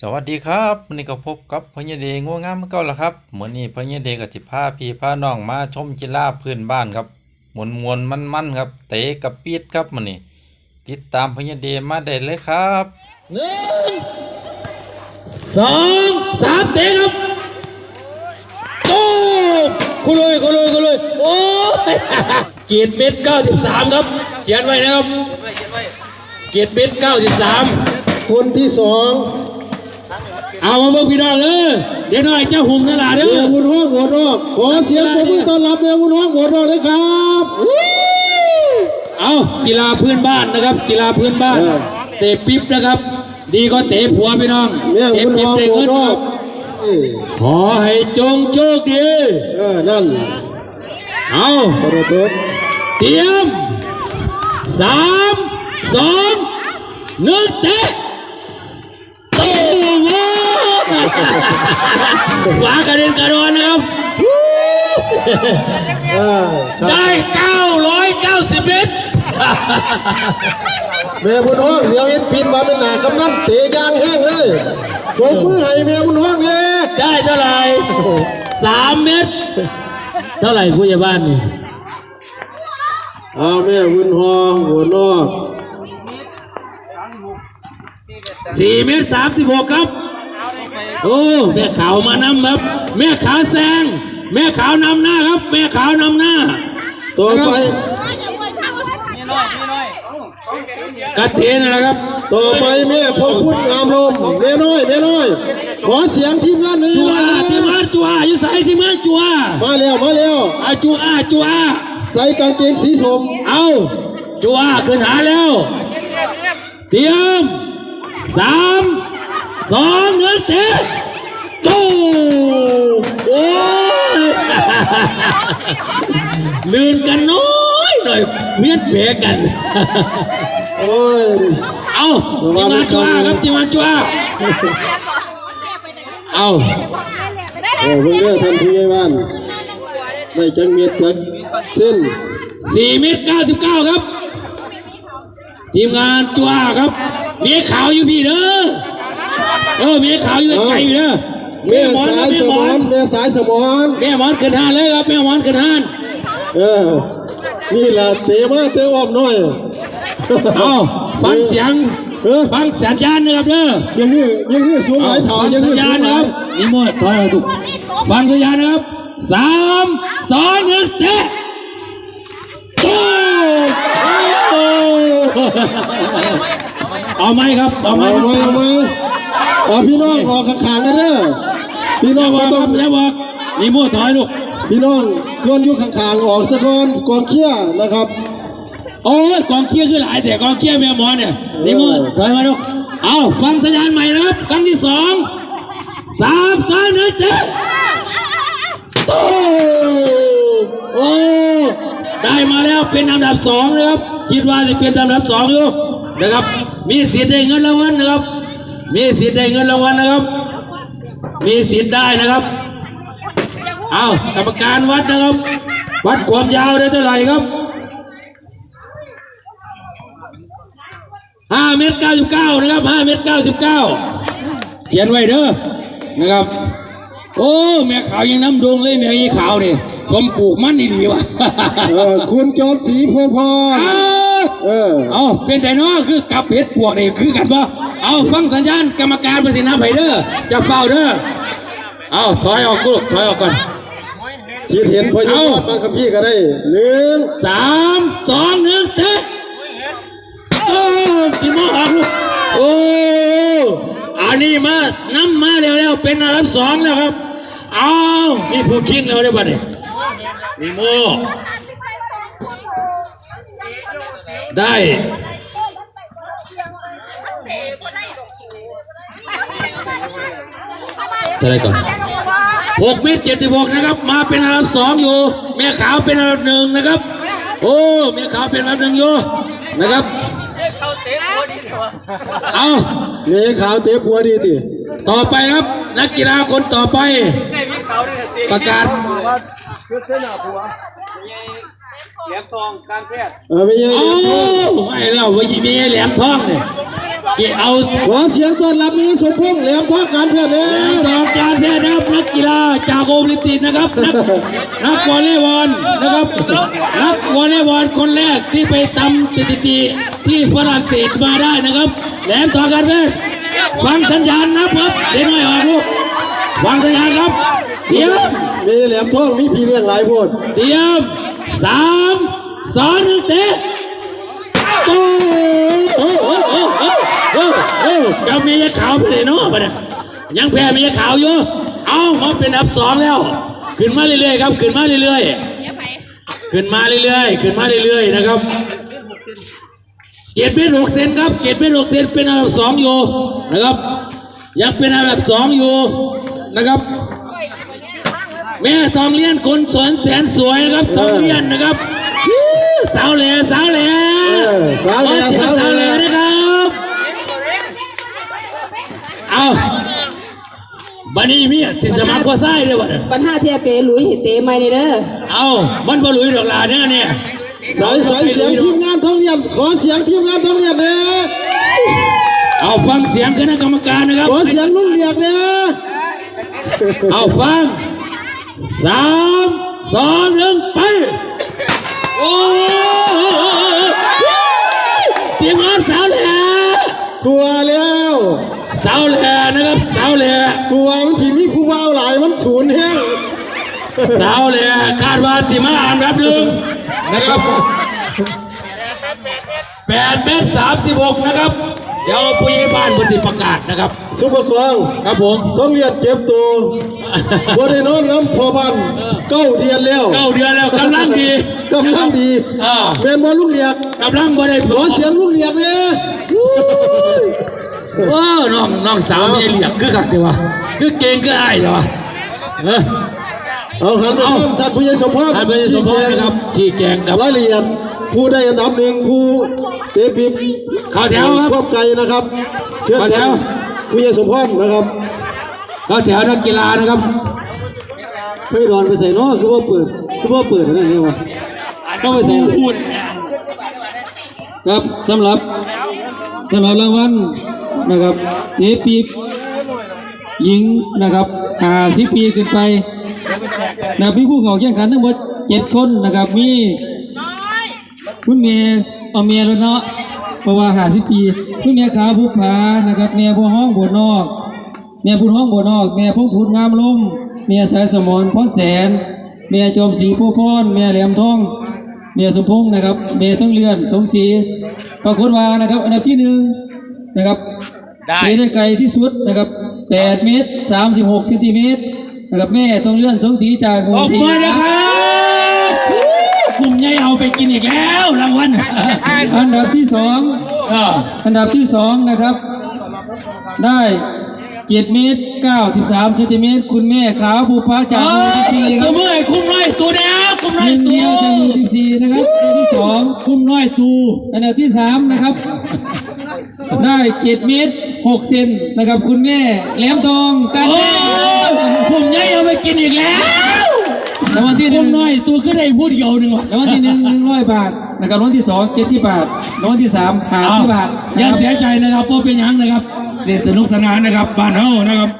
สวัสดีครับวันนี้ก็พบกับพญเดงัวงามเหมื่อนเก่าแล้วครับเหมือนนี้พญเดกับสิพาพี่พาน้องมาชมกีฬาพื้นบ้านครับมวนมวนมันมันๆครับ เตะกับปีดครับมันนี้ติดตามพญเดมาได้เลยครับหนึ่งสองสามเตะครับโอ้คุณเลยคุณเลยคุณเลยโอ้ยเกียรติเม็ดเก้าสิบสามครับเขียนไว้นะครับเกียรติเม็ดเก้าสิบสามคนที่สอง เอามาเบิ่งพี่น้องเด้อเดี๋ยวหน่อยเจ้าหุ่มนั่นล่ะเด้เมียอบุญห้องหัวรอกขอเสียงปรบมือต้อนรับเมียบุญห้องหัวรอกเลยครับเอากีฬาพื้นบ้านนะครับ กีฬาพื้นบ้านเออเตะปิ๊บนะครับ ดีก็เตะผัวพี่น้องเมียเตะบุญปิ๊บห้องได้หัวเงินรคอรักบเอ้ยขอให้จงโชคดี เออนั่นเอาขอโทษเตรียมสามสองหนึ่งเตะ ขวากระเด็นกระโดอนนะครับเออครับได้990เมตรเมียบุญห้องเดี๋ยวเอ็นปิดมาเป็นหนากำนันเตะยางแห้งเลยปรบมือให้เมียบุญห้องเนี่ยได้เท่าไหร่สามเมตร เท่าไหร่ผู้ใหญ่บ้านนี่เอาเมียบุญห้องหัวนอกสี่เมตรสามสิบหกครับ โอ้แม่ขาวมานำครับ แม่ขาวแซง แม่ขาวนำหน้าครับ แม่ขาวนำหน้าต่อไปกระเทนนแหละครับ ต่อไปแม่พงพุทธงามลมแม่น้อยแม่น้อย ขอเสียงทีมงานนี้จัวหน่อยที่นะมาจัวอยู่ใส่ที่มาจัวมาแล้วมาแล้วอาจัวจัวใส่กางเกงสีสมเอาจัวขึ้นหาแล้วเตรียมสาม สองหนึ่งเตะตู้โอ้ยลื่นกันน้อยหน่อยเวียนแผลกัน โอ้ย เอาทีมงานจัวครับทีมงานจัวเอาโอ้เพิ่งเด้อท่านผู้ใหญ่บ้านไม่จังเมียดจักเส้นสี่เมตรเก้าสิบเก้าครับ ทีมงานจัวครับมีขาวอยู่พี่เด้อ เออมีขาวอยู่ไกลๆพี่เด้อแม่หมอนสานะยแม่สหมมออนนแม่สายสมอนแม่หมอนขึ้นหานเลยครับแม่หมอนขึ้นหานเออ นี่ล่ะเตะมาเตะออกหน่อยเอาฟังเสียงเออฟังสัญญาณนะครับเด้อยังคือยังคือสูงหลายเถาฟังยังสัคืญอญาสูณงหนะคลารัยบนี่มดถอยเอาดูฟังสัญญาณนะครับสามสองหนึ่งเตะโอ้โอ้เอาไหมครับเอาไหมเอาครับไหมเอาไหม เอาพี่น้องออกข้างๆกันเด้อพี่น้องบมาอกต้องอย่าบอกนี่มั่วถอยลูกพี่น้องส่วนอยู่ข้างๆออกสะก่อนกองเชียร์นะครับโอ้ยกองเคียร์คือหลายแต่กองเคียร์แม่หมอเนี่ยนี่มั่วถอยมาลูกเอาฟังสัญญาณใหม่นะครับครั้งที่สองสามสองหนึ่งเตะโอ้โอ้ได้มาแล้วเป็นอันดับสองนะครับ คิดว่าจะเป็นอันดับสองอยู่นะครับ มีสิทธิ์ได้เงินรางวัลนะครับ มีสิทธิ์ได้เงินรางวัลนะครับ มีสิทธิ์ได้นะครับ เอากรรมการวัดนะครับ วัดความยาวได้เท่าไหร่ครับห้าเมตรเก้าสิบเก้านะครับห้าเมตรเก้าสิบเก้าเขียนไว้เด้อนะครับ โอ้แม่ขาวยังน้ำดงเลยแม่ยี่ขาวนี่สมปลูกมันนี่ดีวะเออคุณจอมศรีโพธิ์พรเอาเออ เอาเป็นแต่น้อคือกับเพชรปวกนี่คือกันปะเอาฟังสัญญาณกรรมการประสิทธิ์นับให้เด้อจะเฝ้าเด้อเอาถอยออกกูลูกถอยออกก่อนคิดเห็นพอยุเอาทธมันกับพี่ก็ได้หนึ่งสามสองหนึ่งเตะโอ้พี่หมอหักลูกโอ้อันนี้มาน้ำมาเร็วๆเป็นอันดับสองแล้วครับเอามีผู้คิงแล้วได้ปะเนี่ยมีโมได้ ท่าไหรก่อนหกเมตรเจ็ดสิบหกนะครับ มาเป็นอันดับสองอยู่ แม่ขาวเป็นอันดับหนึ่งนะครับ โอ้แม่ขาวเป็นอันดับหนึ่งอยู่นะครับเอาเมขาวเตะผัวดีติต่อไปครับ นักกีฬาคนต่อไป ประกาศเหรียญทองการแพทย์เออไม่ใช่โอ้ไม่แล้วว่ามีแหลมทองเนี่ย เกี่ยวเอาขอเสียงต้อนรับมีสมพงษ์แหลมทองการแพทย์เนี่ยจอมการแพทย์นะครับนักกีฬาจากโอลิมปิกนะครับนักนักวอลเลย์บอลนะครับนักวอลเลย์บอลคนแรกที่ไปทำสถิติที่ฝรั่งเศสมาได้นะครับแหลมทองการแพทย์ฟังสัญญาณนับครับเดี๋ยวหน่อยออกลูกฟังสัญญาณครับเตรียมมีแหลมทองมีพี่เลี้ยงหลายโพดเตรียมสามสองหนึ่งเตะโอ้โหโอ้โหโอ้โห โอ้โหโอ้โหเจ้าเมียขาวไปเลยเนาะบัดเนี่ยยังแพ้เมียขาวอยู่ เอามาเป็นอันดับสองแล้ว ขึ้นมาเรื่อยๆครับ ขึ้นมาเรื่อยๆขึ้นมาเรื่อยๆขึ้นมาเรื่อยๆนะครับเจ็ดเมตรหกเซนครับเจ็ดเมตรหกเซนเป็นอันดับสองอยู่นะครับ ยังเป็นอันดับสองอยู่นะครับ แม่ทองเลี้ยนคนสวนแสนสวยนะครับทองเลี้ยนนะครับสาวแหล่สาวแหล่สาวเสียงสาวแหล่สาวแหล่นะครับ เอาบันนี้มีสิสมัครว่าไส้เด้อวะเนี่ยปัญหาเทียเตะหลุยเตะไม่ได้เด้อเอามันบ่หลุยดอกลาเนี่ยเนี่ยสายสายเสียงทีมงานท้องเรียนขอเสียงทีมงานท้องเรียนเนี่ยเอาฟังเสียงคณะกรรมการนะครับขอเสียงลุงเรียกเนี่ยเอาฟังสามสองหนึ่งไปโอ้ทีมงานสาวแหล่กลัวแล้ว สาวแหล่นะครับสาวแหล่กลัวมันทีมีผู้บ่าวหลายมันศูนย์แห้งสาวแหล่คาดว่าสิมาอันดับหนึ่งนะครับแปดเมตรสามสิบหกนะครับ เดี๋ยวผู้ใหญ่บ้านบริประกาศนะครับ ซุปเปอร์กองครับผมต้องเรียนเจ็บตัวบริโนอนน้ำพอบันเก้าเดือนแล้วเก้าเดือนแล้วกำลังดีกำลังดีอ่าแมนบอลลุงเรียกกำลังบ่ได้ขอเสียงลุงเรียกเนี่ย โอ้น้องน้องสาวไม่ได้เหลียกคือกักเดียววะคือเก่งคือไอ้ายเดียววะเออเอาหันไปท่านท่านผู้ใหญ่สมพรท่านเป็นสมพรนะครับที่แกงกับรายละเอียดผู้ได้อันดับหนึ่งผู้เตะปิบเข้าแถวครับควบไกลนะครับเชื่อเข้าแถวผู้ใหญ่สมพรนะครับเข้าแถวนักกีฬานะครับเฮ้ยรอนไปใส่นอคือว่าเปิดคือว่าเปิดอะไรเนี่ยวะต้องไปใส่พูดครับสำหรับสำหรับรางวัล นะครับเอปีหญิงนะครับอาสิปีขึ้นไปนะพี่ผู้เข้าแข่งขันทั้งหมดเจ็ดคนนะครับมีคุณเมียเอาเมียแล้วเนาะเพราะว่าหาสิปีคุณเมียขาผู้ผานะครับเมียผู้ห้องบวนอกเมียผู้ห้องบวนอกเมียพงพูดงามลมเมียสายสมรพรแสนเมียโจมสีผู้พรเมียแหลมทองเมียสมพงษ์นะครับเมียต้องเลื่อนสงศรีปรากฏว่านะครับ อันดับที่หนึ่งนะครับ ได้เตะได้ไกลที่สุดนะครับ8เมตร36เซนติเมตรนะครับแม่ต้องเลื่อนสงศรีจากออกมานะครับกลุ่มใหญ่เอาไปกินอีกแล้วรางวัลอันดับที่สองเอออันดับที่สองนะครับ ได้เจ็ดเมตรเก้าสิบสามเซนติเมตรคุณแม่ขาวภูพาจากเอหมู่อที่สี่คตัรัวบเมื่อยคุ้มน้อยตัวแดงคุ้มน้อยยินตัเดียววจากหมู่ที่สี่นะครับอันดับที่สอง คุ้มน้อยตูอันดับที่สามนะครับ ได้เจ็ดเมตร หกเซนนะครับคุณแม่แหลมทองการโอ้แม่กลุ่มใหญ่เอาไปกินอีกแล้วรางวัลที่หคุ้นึ่มงน้อยตัวก็ได้พูดเดียวหนึ่งวะรางวัลที่หนึ่งหนึ่งร้อยบาทนะครับรางวัลที่สองเจ็ดสิบบาทรางวัลที่สามห้าเอาสิบบาทอย่าเสียใจนะครับเพราะเป็นหยังนะครับเล่นสนุกสนานนะครับบ้านเฮานะครับ